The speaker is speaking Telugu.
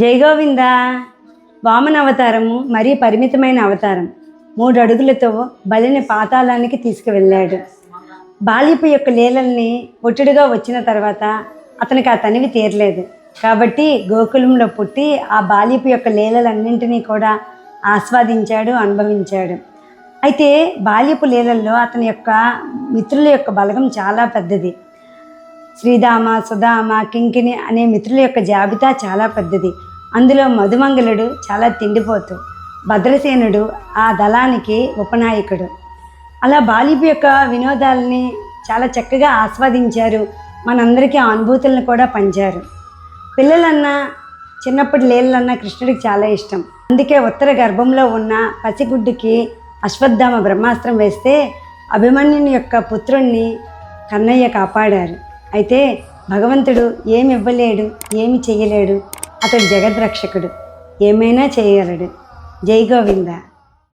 జయగోవింద వామన అవతారము మరీ పరిమితమైన అవతారం. మూడు అడుగులతో బలిని పాతాళానికి తీసుకువెళ్ళాడు. బాల్యపు యొక్క లీలల్ని ఒట్టుడుగా వచ్చిన తర్వాత అతనికి ఆ తనివి తీరలేదు. కాబట్టి గోకులంలో పుట్టి ఆ బాల్యపు యొక్క లీలలన్నింటినీ కూడా ఆస్వాదించాడు అనుభవించాడు. అయితే బాల్యపు లీలల్లో అతని యొక్క మిత్రుల యొక్క బలగం చాలా పెద్దది. శ్రీధామ సుధామ కింకిణి అనే మిత్రుల యొక్క జాబితా చాలా పెద్దది. అందులో మధుమంగళుడు చాలా తిండిపోతు భద్రసేనుడు ఆ దళానికి ఉపనాయకుడు. అలా బాలిపు యొక్క వినోదాలని చాలా చక్కగా ఆస్వాదించారు. మనందరికీ ఆ అనుభూతులను కూడా పంచారు. పిల్లలన్నా చిన్నప్పటి లేళ్ళన్నా కృష్ణుడికి చాలా ఇష్టం. అందుకే ఉత్తర గర్భంలో ఉన్న పసిగుడ్డుకి అశ్వత్థామ బ్రహ్మాస్త్రం వేస్తే అభిమన్యుని యొక్క పుత్రుణ్ణి కన్నయ్య కాపాడారు. అయితే భగవంతుడు ఏమి ఇవ్వలేడు ఏమి చెయ్యలేడు. అతడు జగద్రక్షకుడు. ఏమైనా చేయగలడు. జై గోవింద.